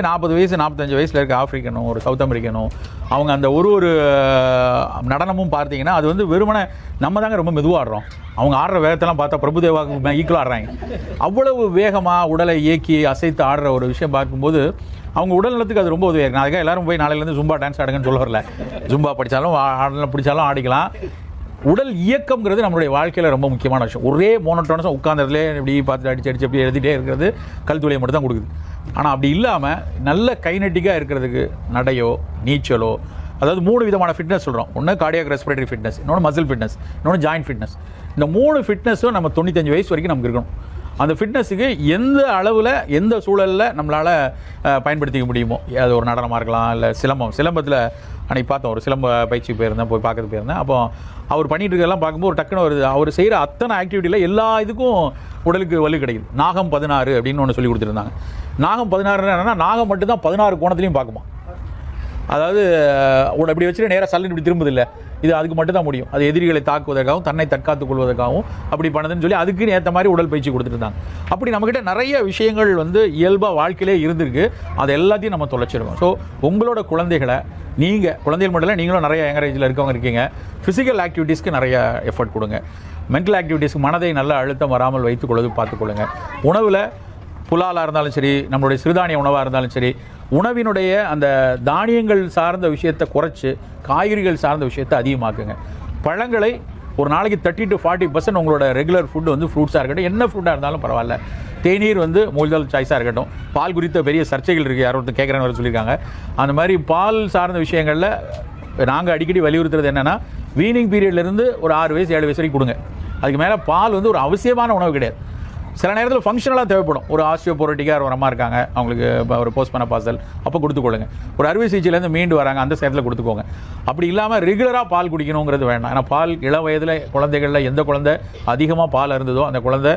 நாற்பது வயசு நாற்பத்தஞ்சு வயசில் இருக்க ஆஃப்ரிக்கனும் ஒரு சவுத் அமெரிக்கனும் அவங்க அந்த ஒரு ஒரு நடனமும் பார்த்தீங்கன்னா அது வந்து வெறுமனே நம்ம தாங்க ரொம்ப மெதுவாக ஆடுறோம். அவங்க ஆடுற வேகத்தெல்லாம் பார்த்தா பிரபுதேவாவுக்கு ஈக்குவலாக ஆடுறாங்க. அவ்வளவு வேகமாக உடலை இயக்கி அசைத்து ஆடுற ஒரு விஷயம் பார்க்கும்போது அவங்க உடல் நலத்துக்கு அது ரொம்ப உதவியாக இருக்கு. அதுக்காக எல்லாரும் போய் நாளையிலேருந்து ஜும்பா டான்ஸ் ஆடுங்கன்னு சொல்ல வரல. ஜும்பா படித்தாலும் ஆடலாம் பிடிச்சாலும் ஆடிக்கலாம். உடல் இயக்கம்ங்கிறது நம்மளுடைய வாழ்க்கையில் ரொம்ப முக்கியமான விஷயம். ஒரே மோனோட்டோனஸாக உட்காந்துறதுலே இப்படி பார்த்து அடிச்சு அடிச்சு அப்படி எழுதிட்டே இருக்கிறது கல்துளையை மட்டும் தான் கொடுக்குது. ஆனால் அப்படி இல்லாமல் நல்ல கைநட்டிக்காக இருக்கிறதுக்கு நடையோ நீச்சலோ அதாவது மூணு விதமான ஃபிட்னஸ் சொல்கிறோம் ஒன்று கார்டியாக் ரெஸ்பிரேட்டரி ஃபிட்னஸ் இன்னொன்று மசில் ஃபிட்னஸ் இன்னொன்று ஜாயின்ட் ஃபிட்னஸ் இந்த மூணு ஃபிட்னஸும் நம்ம தொண்ணூத்தஞ்சு வயசு வரைக்கும் நமக்கு இருக்கணும். அந்த ஃபிட்னஸுக்கு எந்த அளவில் எந்த சூழலில் நம்மளால் பயன்படுத்திக்க முடியுமோ? அது ஒரு நடனமாக இருக்கலாம் இல்லை சிலம்பம். சிலம்பத்தில் அன்றைக்கி பார்த்தோம் ஒரு சிலம்ப பயிற்சி போயிருந்தேன் போய் பார்க்கறது போயிருந்தேன். அப்போ அவர் பண்ணிட்டு இருக்கெல்லாம் பார்க்கும்போது ஒரு டக்குன்னு வருது. அவர் செய்கிற அத்தனை ஆக்டிவிட்டியில் எல்லா இதுக்கும் உடலுக்கு வலு கிடைக்குது. நாகம் பதினாறு அப்படின்னு ஒன்று சொல்லி கொடுத்துருந்தாங்க. நாகம் பதினாறுன்னு என்னன்னா நாகம் மட்டும்தான் பதினாறு கோணத்துலையும் பார்க்குமா? அதாவது உட இப்படி வச்சுட்டு நேராக சல்லன் இப்படி திரும்புதில்லை. இது அதுக்கு மட்டும் தான் முடியும். அது எதிரிகளை தாக்குவதற்காகவும் தன்னை தற்காத்துக் கொள்வதற்காகவும் அப்படி பண்ணுதுன்னு சொல்லி அதுக்குன்னு ஏற்ற மாதிரி உடல் பயிற்சி கொடுத்துருந்தாங்க அப்படி நம்மக்கிட்ட நிறைய விஷயங்கள் வந்து இயல்பாக வாழ்க்கையிலே இருந்திருக்கு. அது எல்லாத்தையும் நம்ம தொலைச்சிருக்கோம் ஸோ உங்களோட குழந்தைகளை நீங்கள் குழந்தைகள் மட்டும் இல்லை நீங்களும் நிறைய எங்கரேஜில் இருக்கவங்க இருக்கீங்க. ஃபிசிக்கல் ஆக்டிவிட்டீஸ்க்கு நிறைய எஃபர்ட் கொடுங்க. மென்டல் ஆக்டிவிட்டீஸ்க்கு மனதை நல்ல அழுத்தம் வராமல் வைத்துக்கொள்வது பார்த்துக்கொள்ளுங்க. உணவில் புலாலாக இருந்தாலும் சரி நம்மளுடைய சிறுதானிய உணவாக இருந்தாலும் சரி உணவினுடைய அந்த தானியங்கள் சார்ந்த விஷயத்தை குறைச்சி காய்கறிகள் சார்ந்த விஷயத்தை அதிகமாக்குங்க. பழங்களை ஒரு நாளைக்கு தேர்ட்டி டு ஃபார்ட்டி பர்சன்ட் உங்களோட ரெகுலர் ஃபுட்டு வந்து ஃப்ரூட்ஸாக இருக்கட்டும் என்ன ஃபுட்டாக இருந்தாலும் பரவாயில்ல. தேநீர் வந்து மூழ்கல் சாய்ஸாக இருக்கட்டும். பால் குறித்த பெரிய சர்ச்சைகள் இருக்குது யாரோ ஒருத்தர் கேட்குறேன்னு வர சொல்லியிருக்காங்க. அந்த மாதிரி பால் சார்ந்த விஷயங்களில் நாங்கள் அடிக்கடி வலியுறுத்துறது என்னென்னா வீனிங் பீரியட்லேருந்து ஒரு ஆறு வயசு ஏழு வயசு வரைக்கும் கொடுங்க. அதுக்கு மேலே பால் வந்து ஒரு அவசியமான உணவு கிடையாது. சில நேரத்தில் ஃபங்க்ஷனலாக தேவைப்படும். ஒரு ஆஸ்டியோபோரோட்டிக்காக ஒரு அம்மா இருக்காங்க. அவங்களுக்கு ஒரு போஸ்ட் பண்ண பாசல் அப்போ கொடுத்துக்கொள்ளுங்க ஒரு அறுவை சிகிச்சையிலேருந்து மீண்டு வராங்க. அந்த சேரத்தில் கொடுத்துக்கோங்க. அப்படி இல்லாமல் ரெகுலராக பால் குடிக்கணுங்கிறது வேண்டாம். ஏன்னா பால் இள வயதில் குழந்தைகளில் எந்த குழந்தை அதிகமாக பால் இருந்ததோ அந்த குழந்தை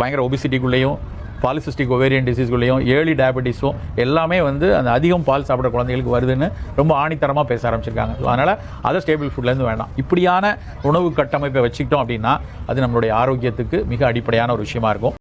பயங்கர ஒபிசிட்டிக்குள்ளேயும் பாலிசிஸ்டிக் ஒவேரியன் டிசீஸ்குள்ளேயும் ஏர்லி டயபெட்டிஸும் எல்லாமே வந்து அந்த அதிகம் பால் சாப்பிட்ற குழந்தைகளுக்கு வருதுன்னு ரொம்ப ஆணித்தரமாக பேச ஆரம்பிச்சிருக்காங்க. ஸோ அதனால் அதை ஸ்டேபிள் ஃபுட்லேருந்து வேண்டாம். இப்படியான உணவு கட்டமைப்பை வச்சுக்கிட்டோம் அப்படின்னா அது நம்மளுடைய ஆரோக்கியத்துக்கு மிக அடிப்படையான ஒரு விஷயமா இருக்கும்.